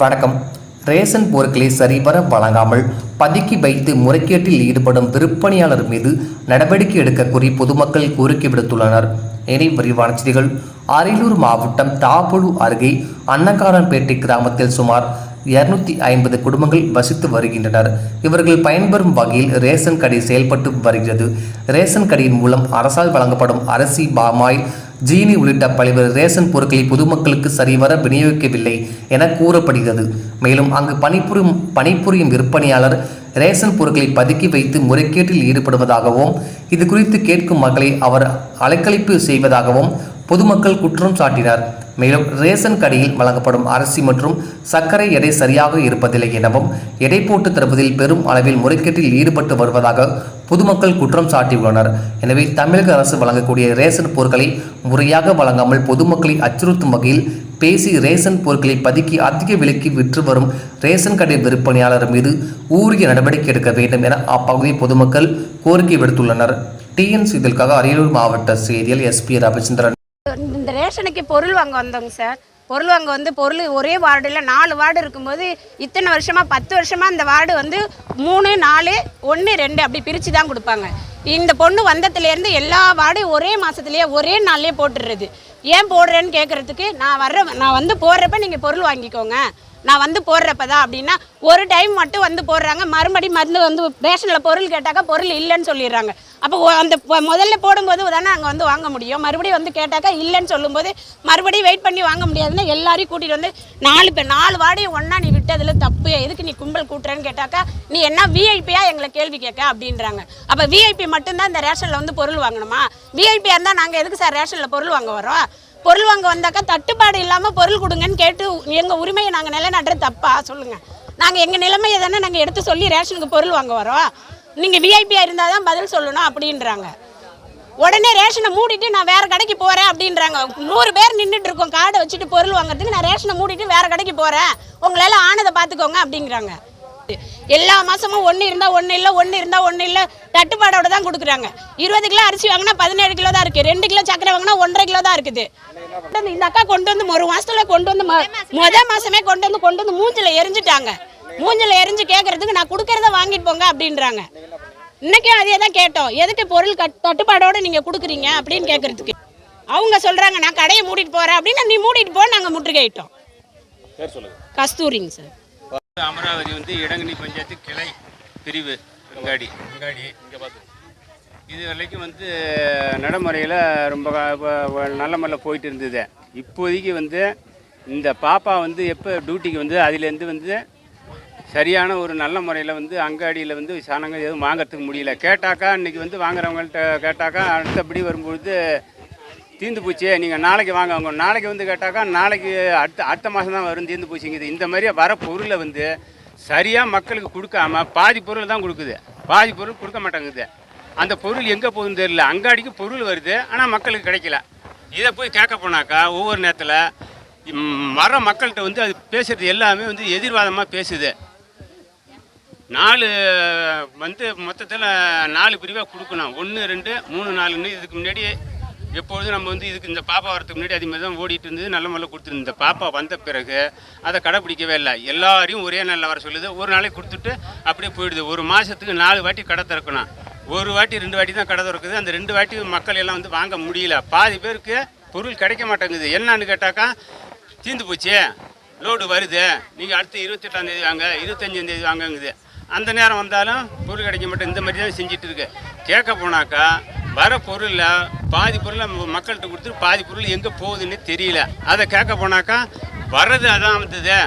வணக்கம். ரேஷன் பொருட்களை சரிவர வழங்காமல் பதுக்கி வைத்து முறைகேட்டில் ஈடுபடும் விற்பனையாளர் மீது நடவடிக்கை எடுக்க கோரி பொதுமக்கள் கோரிக்கை விடுத்துள்ளனர். இனி விரிவான செய்திகள். அரியலூர் மாவட்டம் தாப்பொழு அருகே அன்னக்காரன்பேட்டை கிராமத்தில் சுமார் இருநூத்தி ஐம்பது குடும்பங்கள் வசித்து வருகின்றனர். இவர்கள் பயன்பெறும் வகையில் ரேஷன் கடை செயல்பட்டு வருகிறது. ரேஷன் கடையின் மூலம் அரசால் வழங்கப்படும் அரிசி பாமாய் ஜீனி உள்ளிட்ட பல்வேறு ரேஷன் பொருட்களை பொதுமக்களுக்கு சரிவர விநியோகிக்கவில்லை. என கூறப்படுகிறது. மேலும் அங்கு பணிபுரியும் பணிபுரியும் விற்பனையாளர் ரேஷன் பொருட்களை பதுக்கி வைத்து முறைகேட்டில் ஈடுபடுவதாகவும் இது குறித்து கேட்கும் மக்களை அவர் அலைக்கழிப்பு செய்வதாகவும் பொதுமக்கள் குற்றம் சாட்டினார். மேலும் ரேஷன் கடையில் வழங்கப்படும் அரிசி மற்றும் சர்க்கரை எடை சரியாக இருப்பதில்லை எனவும் எடை போட்டு தருவதில் பெரும் அளவில் முறைகேட்டில் ஈடுபட்டு வருவதாக பொதுமக்கள் குற்றம் சாட்டியுள்ளனர். எனவே தமிழக அரசு வழங்கக்கூடிய ரேஷன் பொருட்களை முறையாக வழங்காமல் பொதுமக்களை அச்சுறுத்தும் வகையில் பேசி ரேஷன் பொருட்களை பதுக்கி அதிக விலைக்கு விற்று வரும் ரேஷன் கடை விற்பனையாளர் மீது ஊரிய நடவடிக்கை எடுக்க வேண்டும் என அப்பகுதி பொதுமக்கள் கோரிக்கை விடுத்துள்ளனர். டிஎன் செய்திகளுக்காக அரியலூர் மாவட்ட செய்தியில் எஸ்பி ரவிச்சந்திரன். இந்த ரேஷனுக்கு பொருள் வாங்க வந்தோங்க சார். பொருள் வாங்க வந்து பொருள் ஒரே வார்டில் நாலு வார்டு இருக்கும்போது இத்தனை வருஷமாக பத்து வருஷமாக இந்த வார்டு வந்து மூணு நாலு ஒன்று ரெண்டு அப்படி பிரித்து தான் கொடுப்பாங்க. இந்த பொண்ணு வந்ததுலேருந்து எல்லா வார்டும் ஒரே மாதத்துலேயே ஒரே நாள்லேயே போட்டுடுறது. ஏன் போடுறேன்னு கேட்குறதுக்கு நான் வர்ற நான் வந்து போடுறப்ப நீங்கள் பொருள் வாங்கிக்கோங்க. நான் வந்து போடுறப்ப தான் அப்படின்னா ஒரு டைம் மட்டும் வந்து போடுறாங்க. மறுபடி மருந்து வந்து ரேஷனில் பொருள் கேட்டாக்கா பொருள் இல்லைன்னு சொல்லிடுறாங்க. அப்போ அந்த முதல்ல போடும்போது தானே அங்கே வந்து வாங்க முடியும். மறுபடியும் வந்து கேட்டாக்கா இல்லைன்னு சொல்லும்போது மறுபடியும் வெயிட் பண்ணி வாங்க முடியாதுன்னு எல்லாரையும் கூட்டிகிட்டு வந்து நாலு பேர் நாலு வாடையும் ஒன்றா நீ விட்டதில் தப்பு. எதுக்கு நீ கும்பல் கூட்டுறேன்னு கேட்டாக்கா நீ என்ன விஐபியாக எங்களை கேள்வி கேட்க அப்படின்றாங்க. அப்போ விஐபி மட்டும்தான் இந்த ரேஷனில் வந்து பொருள் வாங்கணுமா? விஐபியாக இருந்தால் நாங்கள் எதுக்கு சார் ரேஷனில் பொருள் வாங்க வரோம் பொருள் வாங்க வந்தாக்கா தட்டுப்பாடு இல்லாமல் பொருள் கொடுங்கன்னு கேட்டு எங்கள் உரிமையை நாங்கள் நிலைநாட்டுறது தப்பா? சொல்லுங்கள் நாங்கள் எங்கள் நிலைமையை தானே நாங்கள் எடுத்து சொல்லி ரேஷனுக்கு பொருள் வாங்க வரோம். நீங்கள் விஐபியாக இருந்தால் தான் பதில் சொல்லணும் அப்படின்றாங்க. உடனே ரேஷனை மூடிட்டு நான் வேறு கடைக்கு போகிறேன் அப்படின்றாங்க. நூறு பேர் நின்றுட்டு இருக்கோம். கார்டை வச்சுட்டு பொருள் வாங்குறதுக்கு நான் ரேஷனை மூடிட்டு வேறு கடைக்கு போகிறேன் உங்களால் ஆனதை பார்த்துக்கோங்க அப்படிங்கிறாங்க எல்லா மாதமும் ஒன்று இருந்தால் ஒன்று இல்லை ஒன்று இருந்தால் ஒன்று இல்லை தட்டுப்பாடோட தான் கொடுக்குறாங்க. இருபது கிலோ அரிசி வாங்கினா பதினேழு கிலோ தான் இருக்குது ரெண்டு கிலோ சக்கரை வாங்கினா ஒன்றரை கிலோ தான் இருக்குது. இந்த அக்கா கொண்டு வந்து ஒரு மாசத்துல கொண்டு வந்து மொ- முத மாசமே கொண்டு வந்து கொண்டு வந்து மூஞ்சில எரிஞ்சிட்டாங்க. மூஞ்சில எரிஞ்சு கேட்கறதுக்கு நான் கொடுக்கறத வாங்கிட்டு போங்க அப்படின்றாங்க. இன்னைக்கும் அதே தான் கேட்டோம். எதுக்கு பொருள் கட் தட்டுப்பாடோட நீங்க கொடுக்குறீங்க அப்படின்னு கேட்கறதுக்கு அவங்க சொல்றாங்க நான் கடையை மூடிட்டு போறேன் அப்படின்னு நீ மூடிட்டு போ நாங்க முற்றுகையிட்டோம். பேர் சொல்லுங்க. கஸ்தூரிங்க சார். அமராவதி வந்து இடங்கனி பஞ்சாயத்து கிளை பிரிவு வெங்காடி வெங்காடி இங்கே பார்த்து இது வரைக்கும் வந்து நடைமுறையில் ரொம்ப நல்ல முறையில் போயிட்டு இருந்தது. இப்போதைக்கு வந்து இந்த பாப்பா வந்து எப்போ டியூட்டிக்கு வந்து அதுலேருந்து வந்து சரியான ஒரு நல்ல முறையில் வந்து அங்காடியில் வந்து சனங்க எதுவும் வாங்கறதுக்கு முடியல. கேட்டாக்கா இன்றைக்கி வந்து வாங்குறவங்கள்ட்ட கேட்டாக்கா அடுத்தபடி வரும்பொழுது தீர்ந்து போச்சு நீங்கள் நாளைக்கு வாங்க அவங்க நாளைக்கு வந்து கேட்டாக்கா நாளைக்கு அடுத்த அடுத்த மாதம் தான் வரும் தீர்ந்து போச்சுங்குது. இந்த மாதிரியே வர பொருளை வந்து சரியாக மக்களுக்கு கொடுக்காம பாதி பொருள் தான் கொடுக்குது. பாதி பொருள் கொடுக்க மாட்டேங்குது. அந்த பொருள் எங்கே போகுதுன்னு தெரியல. அங்காடிக்கு பொருள் வருது ஆனால் மக்களுக்கு கிடைக்கல. இதை போய் கேட்க போனாக்கா ஒவ்வொரு நேரத்தில் வர மக்கள்கிட்ட வந்து அது பேசுகிறது எல்லாமே வந்து எதிர்வாதமாக பேசுது. நாலு வந்து மொத்தத்தில் நாலு பிரிவாக கொடுக்கணும். ஒன்று ரெண்டு மூணு நாலுன்னு இதுக்கு முன்னாடி எப்பொழுதும் நம்ம வந்து இதுக்கு இந்த பாப்பா வரதுக்கு முன்னாடி அதே மாதிரி தான் ஓடிட்டு இருந்தது. நல்ல முறையில் கொடுத்துருந்து இந்த பாப்பா வந்த பிறகு அதை கடைப்பிடிக்கவே இல்லை. எல்லாரையும் ஒரே நாளில் வர சொல்லுது. ஒரு நாளைக்கு கொடுத்துட்டு அப்படியே போயிடுது. ஒரு மாதத்துக்கு நாலு வாட்டி கடை திறக்கணும். ஒரு வாட்டி ரெண்டு வாட்டி தான் கடை திறக்குது. அந்த ரெண்டு வாட்டி மக்கள் எல்லாம் வந்து வாங்க முடியல. பாதி பேருக்கு பொருள் கிடைக்க மாட்டேங்குது. என்னன்னு கேட்டாக்கா தீர்ந்து போச்சு. லோடு வருது. நீங்கள் அடுத்து இருபத்தெட்டாம் தேதி வாங்க இருபத்தஞ்சாம் தேதி வாங்கங்குது. அந்த நேரம் வந்தாலும் பொருள் கிடைக்க மாட்டேன் இந்த மாதிரி தான் செஞ்சுட்டு இருக்கு. கேட்க போனாக்கா வர பொருளில் பாதி பொருளை மக்கள்கிட்ட கொடுத்துட்டு பாதி பொருள் எங்கே போகுதுன்னு தெரியல. அதை கேட்க போனாக்கா வர்றது அதான் வந்தது.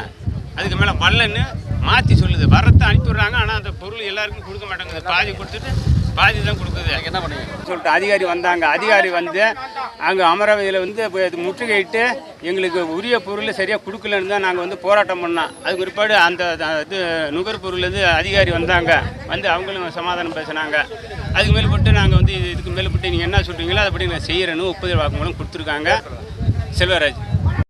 அதுக்கு மேலே வரலன்னு மாற்றி சொல்லுது. வரத்தை அனுப்பிடுறாங்க ஆனால் அந்த பொருள் எல்லாருக்கும் கொடுக்க மாட்டேங்குது. பாதி கொடுத்துட்டு பாதி தான் கொடுக்குது. என்ன பண்ணீங்க சொல்லிட்டு அதிகாரி வந்தாங்க. அதிகாரி வந்து அங்கே அமராவதியில் வந்து முற்றுகையிட்டு எங்களுக்கு உரிய பொருள் சரியாக கொடுக்கலன்னு தான் நாங்கள் வந்து போராட்டம் பண்ணோம். அதுக்கு பிற்பாடு அந்த இது நுகர்பொருள்லேருந்து அதிகாரி வந்தாங்க. வந்து அவங்களும் சமாதானம் பேசினாங்க. அதுக்கு மேல்பட்டு நாங்கள் வந்து இதுக்கு மேல்பட்டு நீங்கள் என்ன சொல்கிறீங்களோ அதைப்படி நான் செய்கிறேன்னு ஒப்புதல் வாக்குமூலம் கொடுத்துருக்காங்க. செல்வராஜ்.